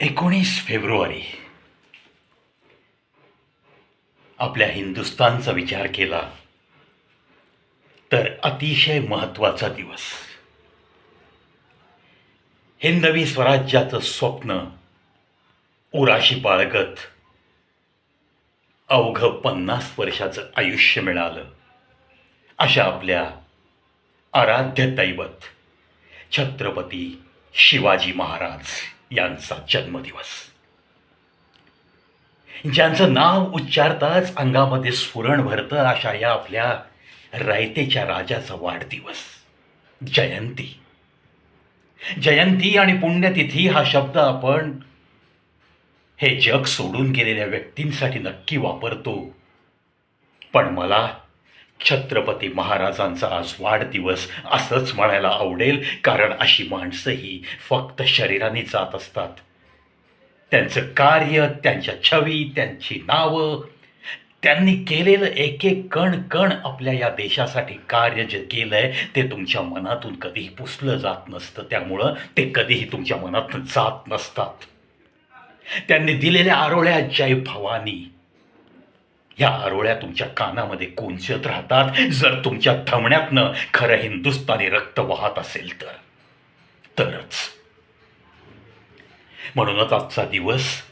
एकोणीस फेब्रुवारी. आपल्या हिंदुस्थानचा विचार केला तर अतिशय महत्त्वाचा दिवस. हिंदवी स्वराज्याचं स्वप्न उराशी बाळगत अवघं पन्नास वर्षाचं आयुष्य मिळालं. अशा आपल्या आराध्य दैवत छत्रपती शिवाजी महाराज. यांचा जन्मदिवस. ज्यांचं नाव उच्चारताच अंगामध्ये स्फुरण भरतं अशा या आपल्या रायतेच्या राजाचा वाढदिवस. जयंती. जयंती आणि पुण्यतिथी हा शब्द आपण हे जग सोडून गेलेल्या व्यक्तींसाठी नक्की वापरतो. पण मला छत्रपती महाराजांचा आज वाढदिवस असंच म्हणायला आवडेल कारण अशी माणसंही फक्त शरीराने जात असतात. त्यांचं कार्य त्यांच्या छवी त्यांची नावं त्यांनी केलेलं एक एक कण कण आपल्या या देशासाठी कार्य जे केलंय ते तुमच्या मनातून कधीही पुसलं जात नसतं. त्यामुळं ते कधीही तुमच्या मनातून जात नसतात. त्यांनी दिलेल्या आरोळ्या जय भवानी. या आरोळ्या तुमच्या कानामध्ये कोंचत राहतात. जर तुमच्या थमण्यातनं खरं हिंदुस्थानी रक्त वाहत असेल तर. तरच. म्हणूनच आजचा दिवस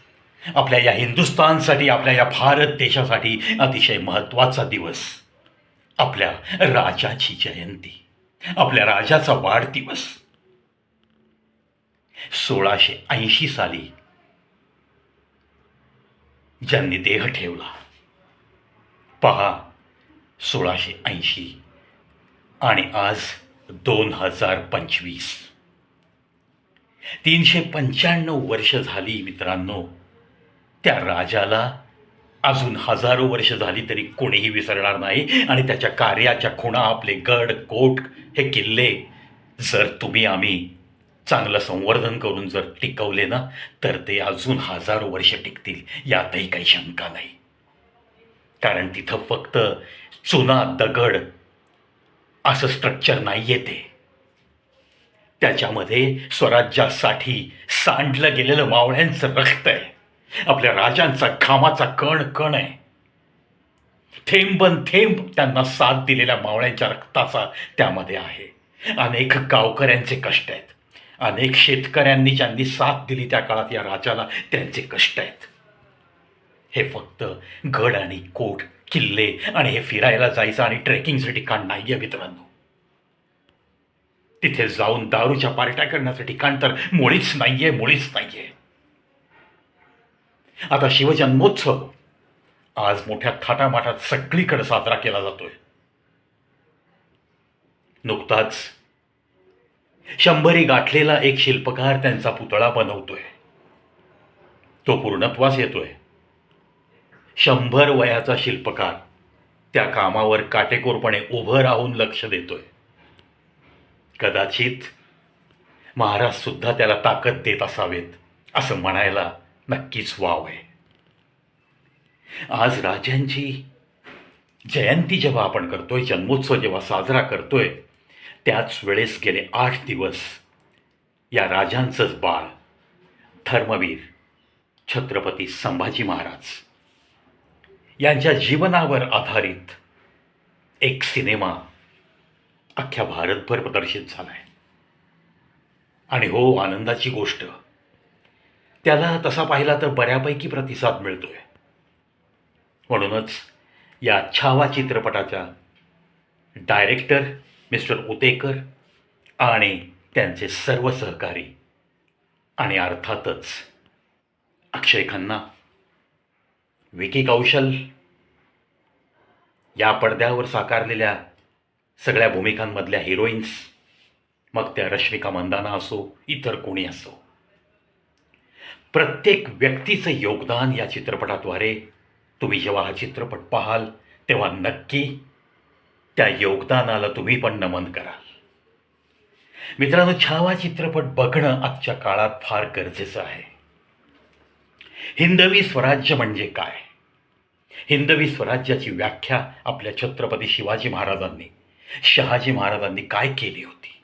आपल्या या हिंदुस्थानसाठी आपल्या या भारत देशासाठी अतिशय महत्त्वाचा दिवस. आपल्या राजाची जयंती. आपल्या राजाचा वाढदिवस. सोळाशे ऐंशी साली ज्यांनी देह ठेवला पहा सोळाशे ऐंशी आणि आज दोन हजार पंचवीस. तीनशे पंच्याण्णव वर्ष झाली मित्रांनो त्या राजाला अजून हजारो वर्ष झाली तरी कोणीही विसरणार नाही आणि त्याच्या कार्याच्या खुणा आपले गड कोट हे किल्ले जर तुम्ही आम्ही चांगलं संवर्धन करून जर टिकवले ना तर ते अजून हजारो वर्ष टिकतील यातही काही शंका नाही. कारण तिथं फक्त चुना दगड असं स्ट्रक्चर नाही येते त्याच्यामध्ये स्वराज्यासाठी सांडलं गेलेलं मावळ्यांचं रक्त आहे. आपल्या राजांचा घामाचा कण कण आहे. थेंबन थेंब त्यांना साथ दिलेल्या मावळ्यांच्या रक्ताचा त्यामध्ये आहे. अनेक गावकऱ्यांचे कष्ट आहेत. अनेक शेतकऱ्यांनी ज्यांनी साथ दिली त्या काळात या राजाला त्यांचे कष्ट आहेत. हे फक्त गड आणि कोट किल्ले आणि हे फिरायला जायचं आणि ट्रेकिंगचं ठिकाण नाही आहे मित्रांनो. तिथे जाऊन दारूच्या पार्ट्या करण्याचं ठिकाण तर मुळीच नाहीये मुळीच नाहीये. आता शिवजन्मोत्सव आज मोठ्या थाटामाटात सगळीकडे साजरा केला जातोय. नुकताच शंभरी गाठलेला एक शिल्पकार त्यांचा पुतळा बनवतोय. तो पूर्णत्वास येतोय. शंभर वयाचा शिल्पकार. त्या कामावर काटेकोरपणे उभं राहून लक्ष देतोय. कदाचित महाराजसुद्धा त्याला ताकद देत असावेत असं म्हणायला नक्कीच वाव आहे. आज राजांची जयंती जेव्हा आपण करतोय जन्मोत्सव जेव्हा साजरा करतोय त्याच वेळेस गेले आठ दिवस या राजांचंच बाळ धर्मवीर छत्रपती संभाजी महाराज. यांच्या जीवनावर आधारित एक सिनेमा अख्ख्या भारतभर प्रदर्शित झाला आहे आणि हो आनंदाची गोष्ट त्याला तसा पाहिला तर बऱ्यापैकी प्रतिसाद मिळतोय. म्हणूनच या छावा चित्रपटाच्या डायरेक्टर मिस्टर उतेकर आणि त्यांचे सर्व सहकारी आणि अर्थातच अक्षय खन्ना विकी कौशल या पडद्यावर साकारलेल्या सगळ्या भूमिकांमधल्या हिरोईन्स मग त्या रश्मिका मंदाना असो इतर कोणी असो. प्रत्येक व्यक्तीचं योगदान या चित्रपटाद्वारे तुम्ही जेव्हा हा चित्रपट पाहाल तेव्हा नक्की त्या योगदानाला तुम्ही पण नमन कराल. मित्रांनो छावा चित्रपट बघणं आजच्या काळात फार गरजेचं आहे. हिंदवी स्वराज्य म्हणजे काय? हिंदवी स्वराज्याची व्याख्या आपल्या छत्रपती शिवाजी महाराजांनी शहाजी महाराजांनी काय केली होती?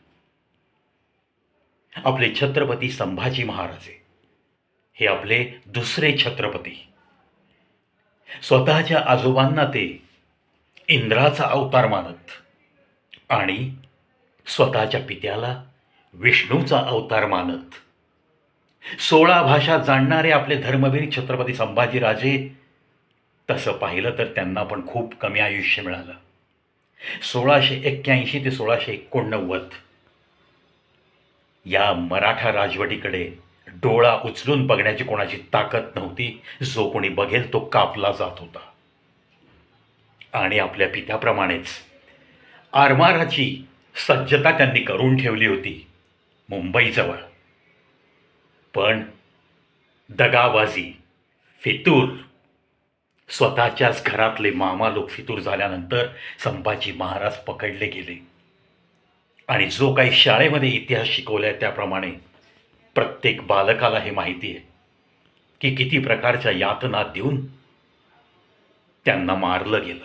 आपले छत्रपती संभाजी महाराजे हे आपले दुसरे छत्रपती. स्वतःच्या आजोबांना ते इंद्राचा अवतार मानत आणि स्वतःच्या पित्याला विष्णूचा अवतार मानत. सोळा भाषा जाणणारे आपले धर्मवीर छत्रपती संभाजीराजे तसं पाहिलं तर त्यांना पण खूप कमी आयुष्य मिळालं. सोळाशे एक्क्याऐंशी ते सोळाशे एकोणनव्वद या मराठा राजवटीकडे डोळा उचलून बघण्याची कोणाची ताकद नव्हती जो कोणी बघेल तो कापला जात होता. आणि आपल्या पित्याप्रमाणेच आरमाराची सज्जता त्यांनी करून ठेवली होती मुंबईजवळ. पण दगाबाजी फितूर स्वतःच्याच घरातले मामा लोक फितूर झाल्यानंतर संभाजी महाराज पकडले गेले. आणि जो काही शाळेमध्ये इतिहास शिकवलाय त्याप्रमाणे प्रत्येक बालकाला हे माहिती आहे की किती प्रकारच्या यातना देऊन त्यांना मारलं गेलं.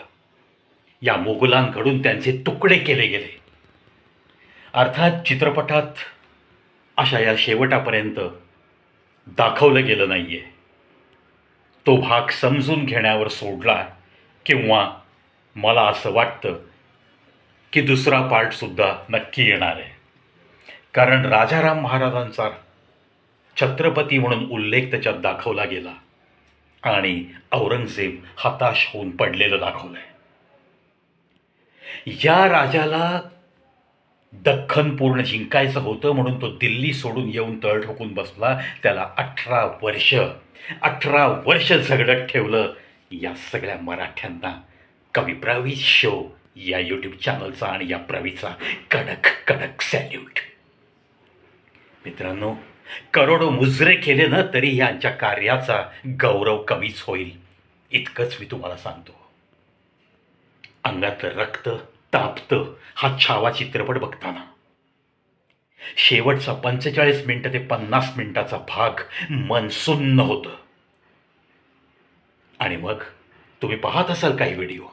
या मोगलांकडून त्यांचे तुकडे केले गेले. अर्थात चित्रपटात अशा या शेवटापर्यंत दाखवलं गेलं नाही आहे तो भाग समजून घेण्यावर सोडला किंवा मला असं वाटतं की दुसरा पार्टसुद्धा नक्की येणार आहे. कारण राजाराम महाराजांचा छत्रपती म्हणून उल्लेख त्याच्यात दाखवला गेला आणि औरंगजेब हताश होऊन पडलेलं दाखवलं आहे या राजाला दख्खन पूर्ण जिंकायचं होतं म्हणून तो दिल्ली सोडून येऊन तळ ठोकून बसला. त्याला अठरा वर्ष अठरा वर्ष झगडत ठेवलं. या सगळ्या मराठ्यांना कवी प्रवीज शो या यूट्यूब चॅनलचा आणि या प्रवीचा कडक कडक सॅल्यूट मित्रांनो करोडो मुजरे केले ना तरी यांच्या कार्याचा गौरव कमीच होईल. इतकंच मी तुम्हाला सांगतो. अंगातलं रक्त तापतं हा छावा चित्रपट बघताना. शेवटचा पंचेचाळीस मिनिटं ते पन्नास मिनिटाचा भाग मनसुन्न होतं. आणि मग तुम्ही पाहत असाल काही व्हिडिओ.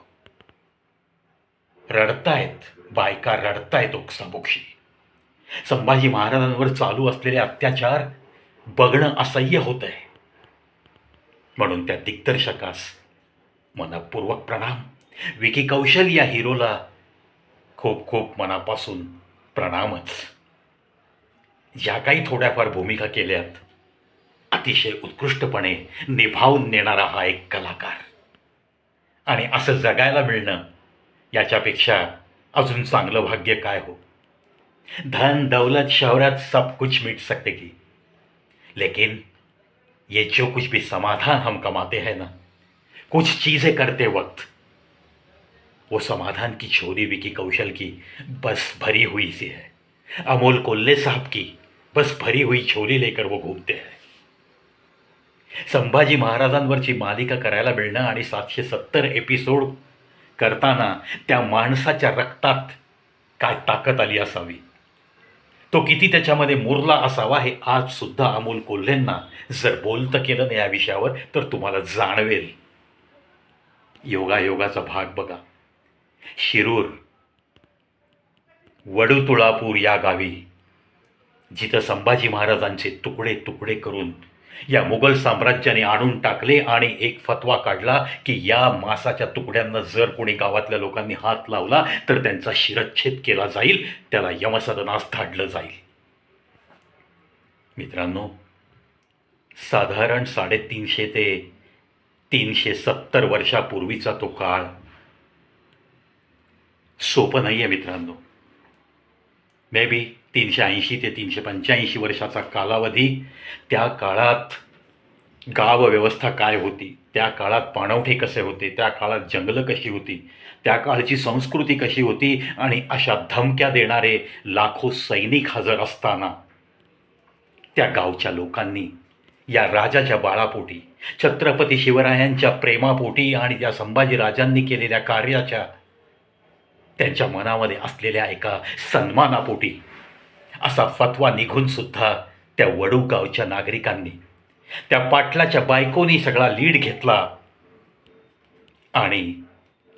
रडतायत बायका रडतायत ओक्साबोक्षी संभाजी महाराजांवर चालू असलेले अत्याचार बघणं असह्य होत आहे म्हणून त्या दिग्दर्शकास मनपूर्वक प्रणाम. विकी कौशल या हिरोला खूप खूप मनापासून प्रणामच. ज्या काही थोड्याफार भूमिका केल्यात. अतिशय उत्कृष्टपणे निभावून नेणारा हा एक कलाकार. आणि असं जगायला मिळणं याच्यापेक्षा अजून चांगलं भाग्य काय हो? धन दौलत शहरात सब कुछ मिट सकते की? लेकिन ये जो कुछ भी समाधान हम कमाते हैं ना कुछ चीज़ें करते वक्त वो समाधान की छोरी विकी कौशल की बस भरी हुई सी है। अमोल कोल्ले साहब की बस भरी हुई छोली लेकर वो घूमते हैं। संभाजी महाराजांवरची मालिका करायला मिळणं आणि सातशे सत्तर एपिसोड करताना त्या माणसाच्या रक्तात काय ताकद आली असावी? तो किती त्याच्यामध्ये मुरला असावा हे आज सुद्धा अमोल कोल्हेंना जर बोलतं केलं ना या विषयावर तर तुम्हाला जाणवेल. योगायोगाचा भाग बघा. शिरूर वडुतुळापूर या गावी जिथं संभाजी महाराजांचे तुकडे तुकडे करून या मुघल साम्राज्याने आणून टाकले आणि एक फतवा काढला की या मासाच्या तुकड्यांना जर कोणी गावातल्या लोकांनी हात लावला तर त्यांचा शिरच्छेद केला जाईल त्याला यमसदनास धाडलं जाईल. मित्रांनो साधारण साडेतीनशे ते तीनशे सत्तर वर्षापूर्वीचा तो काळ सोपं नाही आहे मित्रांनो. मे बी तीनशे ऐंशी ते तीनशे पंच्याऐंशी वर्षाचा कालावधी. त्या काळात गाव व्यवस्था काय होती? त्या काळात पाणवठे कसे होते? त्या काळात जंगलं कशी होती? त्या काळची संस्कृती कशी होती? आणि अशा धमक्या देणारे लाखो सैनिक हजर असताना त्या गावच्या लोकांनी या राजाच्या बाळापोटी छत्रपती शिवरायांच्या प्रेमापोटी आणि त्या संभाजीराजांनी केलेल्या कार्याच्या त्यांच्या मनामध्ये असलेल्या एका सन्मानापोटी असा फतवा निघून सुद्धा त्या वडू गावच्या नागरिकांनी त्या पाटलाच्या बायकोनी सगळा लीड घेतला आणि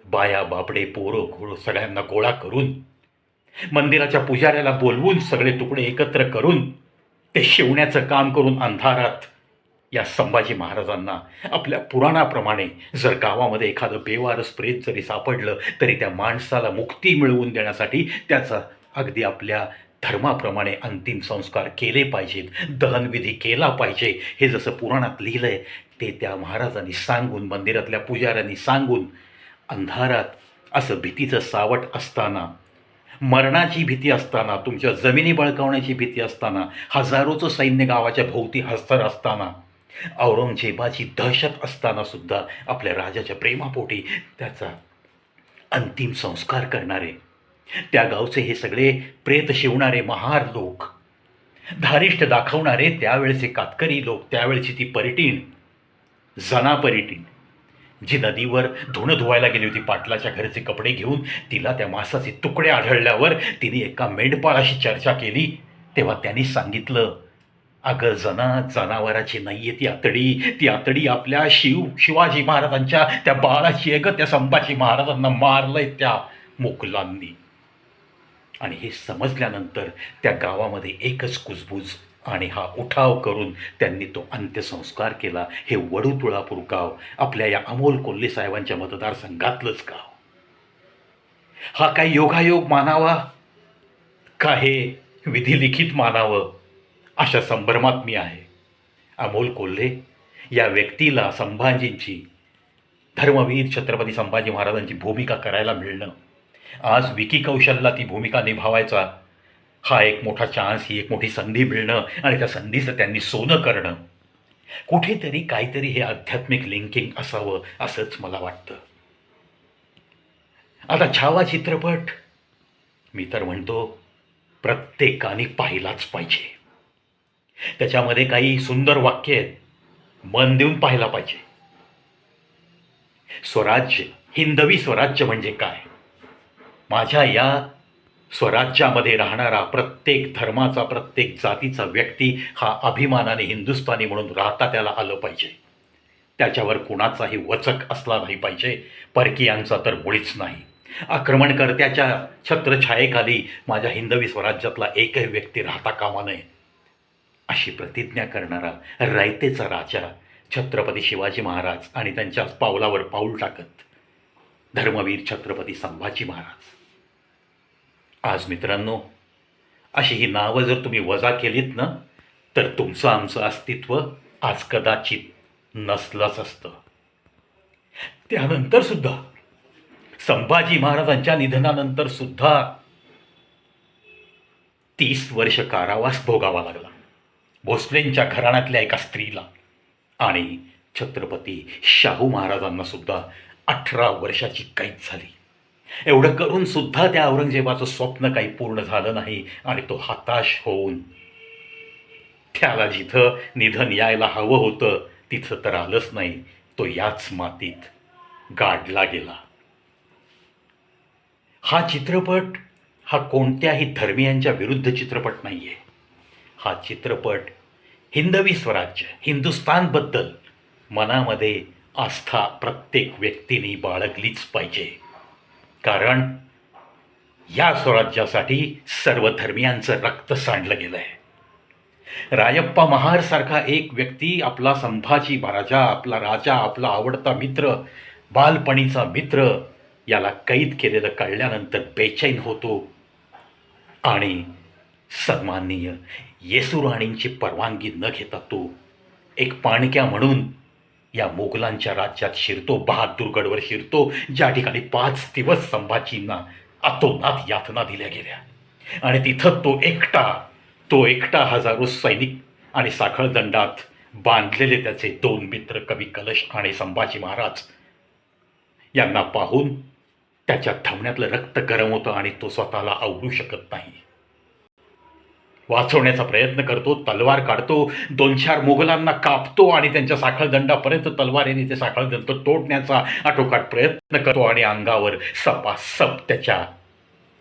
बाया बाबडे पोरं घोळ सगळ्यांना गोळा करून मंदिराच्या पुजाऱ्याला बोलवून सगळे तुकडे एकत्र करून ते शिवण्याचं काम करून अंधारात या संभाजी महाराजांना आपल्या पुराणाप्रमाणे जर गावामध्ये एखादं बेवारस प्रेत जरी सापडलं तरी त्या माणसाला मुक्ती मिळवून देण्यासाठी त्याचा अगदी आपल्या धर्माप्रमाणे अंतिम संस्कार केले पाहिजेत दहनविधी केला पाहिजे. हे जसं पुराणात लिहिलं आहे ते त्या महाराजांनी सांगून मंदिरातल्या पुजाऱ्यांनी सांगून अंधारात असं भीतीचं सावट असताना मरणाची भीती असताना तुमच्या जमिनी बळकावण्याची भीती असताना हजारोचं सैन्य गावाच्या भोवती हस्तर असताना औरंगजेबाची दहशत असताना सुद्धा आपल्या राजाच्या प्रेमापोटी त्याचा अंतिम संस्कार करणारे त्या गावचे हे सगळे प्रेत शिवणारे महार लोक. धारिष्ट दाखवणारे त्यावेळेचे कातकरी लोक त्यावेळची ती पर्यटीण जना पर्यटीण जी नदीवर धुणं धुवायला गेली होती पाटलाच्या घरचे कपडे घेऊन तिला त्या मासाचे तुकडे आढळल्यावर तिने एका मेंढपाळाशी चर्चा केली. तेव्हा त्यांनी सांगितलं अगं जना जनावराची नाहीये ती आतडी. ती आतडी आपल्या शिव शिवाजी महाराजांच्या त्या बाळाची आहे त्या संभाजी महाराजांना मारलंय त्या मुकलांनी. आणि हे समजल्यानंतर त्या गावामध्ये एकच कुजबूज आणि हा उठाव करून त्यांनी तो अंत्यसंस्कार केला. हे वडू तुळापूर गाव आपल्या या अमोल कोल्हे साहेबांच्या मतदारसंघातलंच गाव. हा काय योगायोग मानावा? का हे विधिलिखित मानावं? अशा संभ्रमात मी आहे. अमोल कोल्हे या व्यक्तीला संभाजींची धर्मवीर छत्रपती संभाजी महाराजांची भूमिका करायला मिळणं आज विकी कौशलला ती भूमिका निभावायचा. हा एक मोठा चान्स ही एक मोठी संधी मिळणं आणि त्या संधीचं त्यांनी सोनं करणं. कुठेतरी काहीतरी हे आध्यात्मिक लिंकिंग असावं असंच मला वाटतं. आता छावा चित्रपट मी तर म्हणतो प्रत्येकाने पाहिलाच पाहिजे. त्याच्यामध्ये काही सुंदर वाक्य आहेत मन देऊन पाहायला पाहिजे. स्वराज्य हिंदवी स्वराज्य म्हणजे काय? माझ्या या स्वराज्यामध्ये राहणारा प्रत्येक धर्माचा प्रत्येक जातीचा व्यक्ती हा अभिमानाने हिंदुस्थानी म्हणून राहता त्याला आलं पाहिजे. त्याच्यावर कुणाचाही वचक असला नाही पाहिजे. परकीयांचा तर मुळीच नाही. आक्रमणकर्त्याच्या छत्रछायेखाली माझ्या हिंदवी स्वराज्यातला एकही व्यक्ती राहता कामा नये. अशी प्रतिज्ञा करणारा रायतेचा राजा छत्रपती शिवाजी महाराज आणि त्यांच्या पावलावर पाऊल टाकत धर्मवीर छत्रपती संभाजी महाराज. आज मित्रांनो अशी ही नावं जर तुम्ही वजा केलीत ना तर तुमचं आमचं अस्तित्व आज कदाचित नसलंच असतं. त्यानंतर सुद्धा संभाजी महाराजांच्या निधनानंतर सुद्धा तीस वर्ष कारावास भोगावा लागला. भोसलेंच्या घराण्यातल्या एका स्त्रीला आणि छत्रपती शाहू महाराजांना सुद्धा अठरा वर्षाची कैद झाली. एवढं करून सुद्धा त्या औरंगजेबाचं स्वप्न काही पूर्ण झालं नाही आणि तो हताश होऊन त्याला जिथं निधन यायला हवं होतं तिथं तर आलंच नाही. तो याच मातीत गाडला गेला. हा चित्रपट हा कोणत्याही धर्मियांच्या विरुद्ध चित्रपट नाही आहे हा चित्रपट हिंदवी स्वराज्य हिंदुस्थानबद्दल मनामध्ये आस्था प्रत्येक व्यक्तीने बाळगलीच पाहिजे. कारण या स्वराज्यासाठी सर्व धर्मियांचं रक्त सांडलं गेलं आहे. रायप्पा महारसारखा एक व्यक्ती आपला संभाजी महाराजा आपला राजा आपला आवडता मित्र बालपणीचा मित्र याला कैद केलेलं कळल्यानंतर बेचैन होतो. आणि सन्माननीय येसुराणींची परवानगी न घेता तो एक पाणक्या म्हणून या मोगलांच्या राज्यात शिरतो बहादूरगडवर शिरतो. ज्या ठिकाणी पाच दिवस संभाजींना अतोनात यातना दिल्या गेल्या. आणि तिथं तो एकटा तो एकटा हजारो सैनिक आणि साखळदंडात बांधलेले त्याचे दोन मित्र कवी कलश आणि संभाजी महाराज यांना पाहून त्याच्या थमण्यातलं रक्त गरम होतं आणि तो स्वतःला आवरू शकत नाही. वाचवण्याचा प्रयत्न करतो तलवार काढतो दोन चार मुघलांना कापतो आणि त्यांच्या साखळदंडापर्यंत तलवारीने ते साखळदंड तोडण्याचा आटोकाट प्रयत्न करतो आणि अंगावर सपासप त्याच्या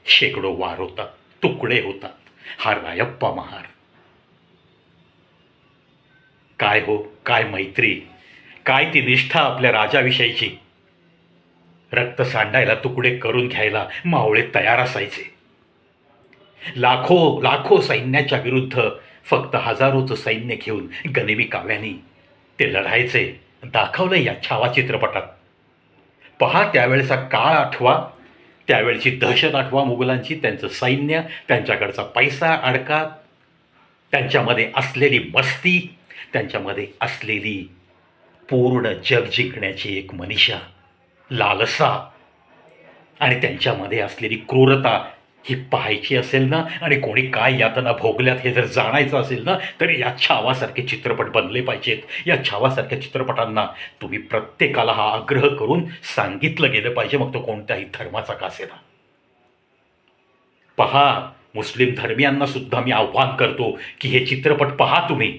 शेकडो वार होतात तुकडे होतात. हा रायप्पा महार. काय हो काय मैत्री काय ती निष्ठा आपल्या राजाविषयीची? रक्त सांडायला तुकडे करून घ्यायला मावळे तयार असायचे. लाखो लाखो सैन्याच्या विरुद्ध फक्त हजारोचं सैन्य घेऊन गनिमी काव्यानी ते लढायचे दाखवलं या छावा चित्रपटात. पहा त्यावेळेचा काळ आठवा त्यावेळची दहशत आठवा मुघलांची त्यांचं सैन्य त्यांच्याकडचा पैसा अडका त्यांच्यामध्ये असलेली मस्ती त्यांच्यामध्ये असलेली पूर्ण जग जिंकण्याची एक मनीषा लालसा आणि त्यांच्यामध्ये असलेली क्रूरता ही पाहायची असेल ना आणि कोणी काय यातना भोगल्यात हे जर जाणायचं असेल ना तर या छावासारखे चित्रपट बनले पाहिजेत. या छावासारख्या चित्रपटांना तुम्ही प्रत्येकाला हा आग्रह करून सांगितलं गेलं पाहिजे. मग तो कोणत्याही धर्माचा का असेना पहा मुस्लिम धर्मियांना सुद्धा मी आव्हान करतो की हे चित्रपट पहा तुम्ही.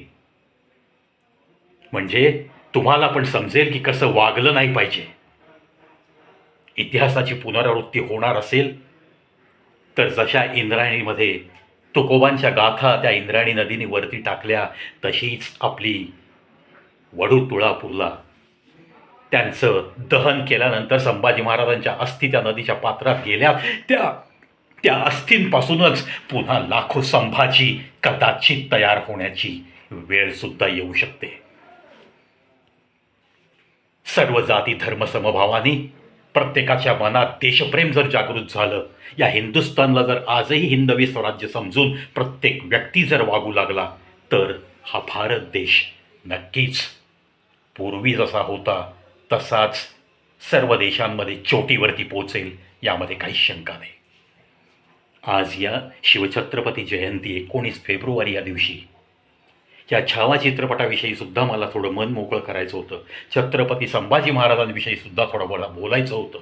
म्हणजे तुम्हाला पण समजेल की कसं वागलं नाही पाहिजे. इतिहासाची पुनरावृत्ती होणार असेल तर जशा इंद्रायणीमध्ये तुकोबांच्या गाथा त्या इंद्रायणी नदीने वरती टाकल्या तशीच आपली वडू तुळापूरला त्यांचं दहन केल्यानंतर संभाजी महाराजांच्या अस्थि त्या नदीच्या पात्रात गेल्या. त्या त्या अस्थींपासूनच पुन्हा लाखो संभाजी कदाचित तयार होण्याची वेळ सुद्धा येऊ शकते. सर्व जाती धर्म समभावानी प्रत्येकाच्या मनात देशप्रेम जर जागृत झालं या हिंदुस्थानला जर आजही हिंदवी स्वराज्य समजून प्रत्येक व्यक्ती जर वागू लागला तर हा भारत देश नक्कीच पूर्वी जसा होता तसाच सर्व देशांमध्ये चोटीवरती पोचेल यामध्ये काही शंका नाही. आज या शिवछत्रपती जयंती एकोणीस फेब्रुवारी या दिवशी या छावा चित्रपटाविषयी सुद्धा मला थोडं मन मोकळं करायचं होतं. छत्रपती संभाजी महाराजांविषयी सुद्धा थोडं मला बोलायचं होतं.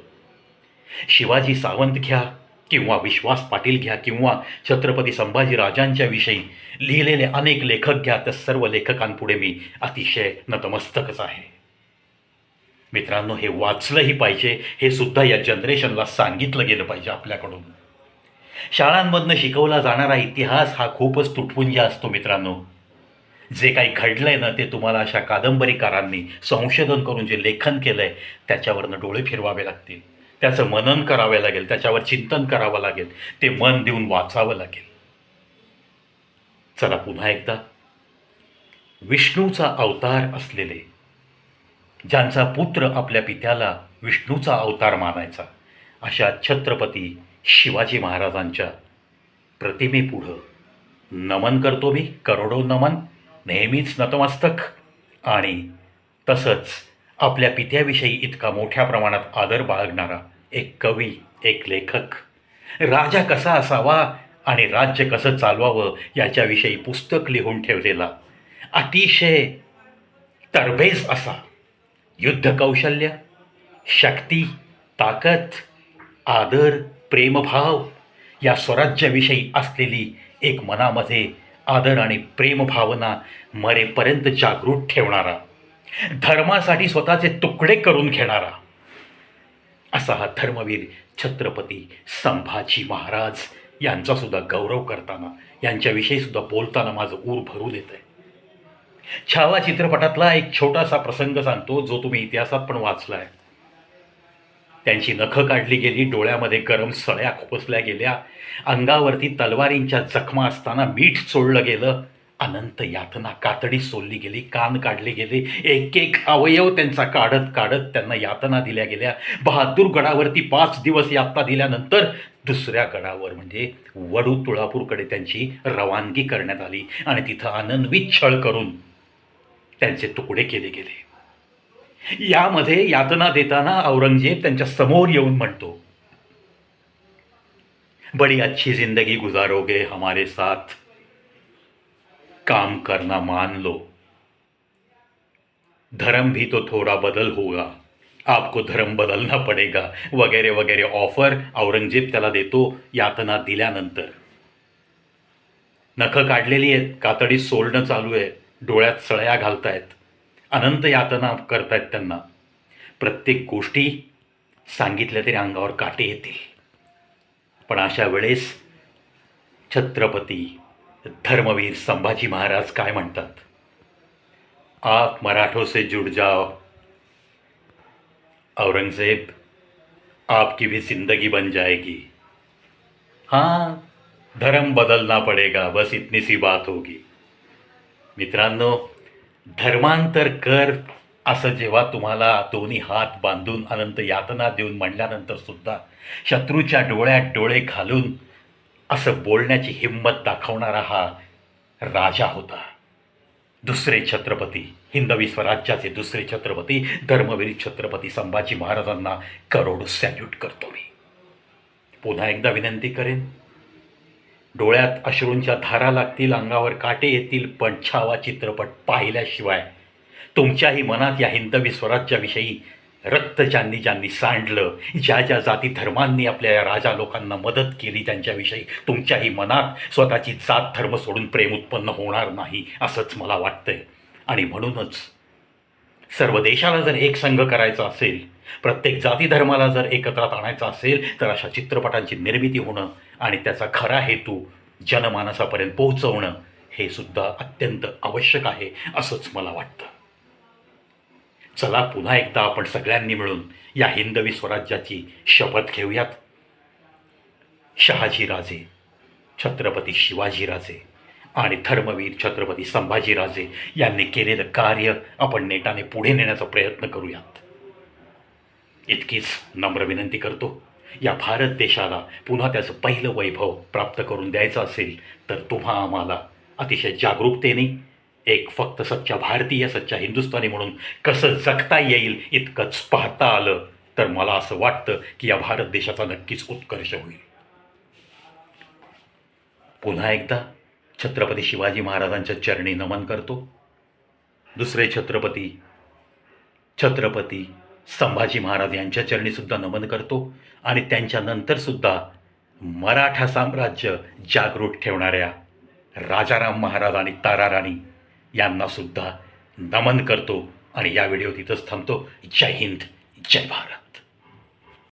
शिवाजी सावंत घ्या किंवा विश्वास पाटील घ्या किंवा छत्रपती संभाजी राजांच्या विषयी लिहिलेले अनेक लेखक घ्या त्या सर्व लेखकांपुढे मी अतिशय नतमस्तकच आहे. मित्रांनो हे वाचलंही पाहिजे हे सुद्धा या जनरेशनला सांगितलं गेलं पाहिजे आपल्याकडून. शाळांमधनं शिकवला जाणारा इतिहास हा खूपच तुटपुंजा असतो मित्रांनो. जे काही घडलंय ना ते तुम्हाला अशा कादंबरीकारांनी संशोधन करून जे लेखन केलंय त्याच्यावरनं डोळे फिरवावे लागतील. त्याचं मनन करावे लागेल त्याच्यावर चिंतन करावं लागेल ते मन देऊन वाचावं लागेल. चला पुन्हा एकदा. विष्णूचा अवतार असलेले ज्यांचा पुत्र आपल्या पित्याला विष्णूचा अवतार मानायचा अशा छत्रपती शिवाजी महाराजांच्या प्रतिमेपुढं नमन करतो मी करोडो नमन. नेहमीच नतमस्तक. आणि तसंच आपल्या पित्याविषयी इतका मोठ्या प्रमाणात आदर बाळगणारा एक कवी एक लेखक. राजा कसा असावा आणि राज्य कसं चालवावं याच्याविषयी पुस्तक लिहून ठेवलेला अतिशय तरबेज असा युद्धकौशल्य शक्ती ताकद आदर प्रेमभाव या स्वराज्याविषयी असलेली एक मनामध्ये आदर आणि प्रेमभावना मरेपर्यंत जागृत ठेवणारा. धर्मासाठी स्वतःचे तुकडे करून घेणारा. असा हा धर्मवीर छत्रपती संभाजी महाराज यांचा सुद्धा गौरव करताना यांच्याविषयी सुद्धा बोलताना माझं ऊर भरून येत आहे छावा चित्रपटातला एक छोटासा प्रसंग सांगतो जो तुम्ही इतिहासात पण वाचला आहे त्यांची नखं काढली गेली डोळ्यामध्ये गरम सळ्या खोसल्या गेल्या अंगावरती तलवारींच्या जखमा असताना मीठ चोळलं गेलं अनंत यातना कातडी सोलली गेली कान काढले गेले एक एक अवयव त्यांचा काढत काढत त्यांना यातना दिल्या गेल्या बहादूर गडावरती पाच दिवस यातना दिल्यानंतर दुसऱ्या गडावर म्हणजे वडू तुळापूरकडे त्यांची रवानगी करण्यात आली आणि तिथं आनंदवित छळ करून त्यांचे तुकडे केले गेले. यामध्ये यातना देताना औरंगजेब त्यांच्यासमोर येऊन म्हणतो बड़ी अच्छी जिंदगी गुजारोगे हमारे साथ. काम करना मान लो. धर्म भी तो थोड़ा बदल होगा आपको धर्म बदलना पडेगा. वगैरे वगैरे ऑफर औरंगजेब त्याला देतो यातना दिल्यानंतर. नखं काढलेली आहेत कातडीत सोलणं चालू आहे डोळ्यात सळया घालतायत. अनंत यातना करतायत त्यांना. प्रत्येक गोष्टी सांगितल्या तरी अंगावर काटे येतील. पण अशा वेळेस छत्रपती धर्मवीर संभाजी महाराज काय म्हणतात? आप मराठों से जुड़ जाओ. औरंगजेब आपकी भी जिंदगी बन जाएगी. हाँ धर्म बदलना पडेगा बस इतनी सी बात होगी. मित्रांनो धर्मांतर कर असं जेव्हा तुम्हाला दोन्ही हात बांधून अनंत यातना देऊन म्हणल्यानंतर सुद्धा शत्रूच्या डोळ्यात डोळे घालून असं बोलण्याची हिंमत दाखवणारा हा राजा होता. दुसरे छत्रपती हिंदवी स्वराज्याचे दुसरे छत्रपती धर्मवीर छत्रपती संभाजी महाराजांना करोड सॅल्यूट करतो मी. पुन्हा एकदा विनंती करेन डोळ्यात अश्रूंच्या धारा लागतील अंगावर काटे येतील पण छावा चित्रपट पाहिल्याशिवाय. तुमच्याही मनात या हिंदवी स्वराज्याविषयी रक्त ज्यांनी ज्यांनी सांडलं ज्या ज्या जाती धर्मांनी आपल्या या राजा लोकांना मदत केली त्यांच्याविषयी तुमच्याही मनात स्वतःची जात धर्म सोडून प्रेम उत्पन्न होणार नाही असंच मला वाटतंय. आणि म्हणूनच सर्व देशाला जर एक संघ करायचा असेल प्रत्येक जाती धर्माला जर एकत्रात आणायचं असेल तर अशा चित्रपटांची निर्मिती होणं आणि त्याचा खरा हेतू जनमानसापर्यंत पोहोचवणं हे सुद्धा अत्यंत आवश्यक आहे असंच मला वाटतं. चला पुन्हा एकदा आपण सगळ्यांनी मिळून या हिंदवी स्वराज्याची शपथ घेऊयात. शहाजीराजे छत्रपती शिवाजीराजे आणि धर्मवीर छत्रपती संभाजीराजे यांनी केलेलं कार्य आपण नेटाने पुढे नेण्याचा प्रयत्न करूयात. इतकीच नम्र विनंती करतो. या भारत देशाला पुन्हा त्याचं पहिलं वैभव प्राप्त करून द्यायचं असेल तर तुम्हा आम्हाला अतिशय जागरूकतेने एक फक्त सच्चा भारतीय सच्चा हिंदुस्थानी म्हणून कसं जगता येईल इतकंच पाहता आलं तर मला असं वाटतं की या भारत देशाचा नक्कीच उत्कर्ष होईल. पुन्हा एकदा छत्रपती शिवाजी महाराजांच्या चरणी नमन करतो. दुसरे छत्रपती छत्रपती संभाजी महाराज यांच्या चरणीसुद्धा नमन करतो आणि त्यांच्यानंतरसुद्धा मराठा साम्राज्य जागृत ठेवणाऱ्या राजाराम महाराज आणि ताराराणी यांनासुद्धा नमन करतो आणि या व्हिडिओ तिथंच थांबतो. जय हिंद जय भारत.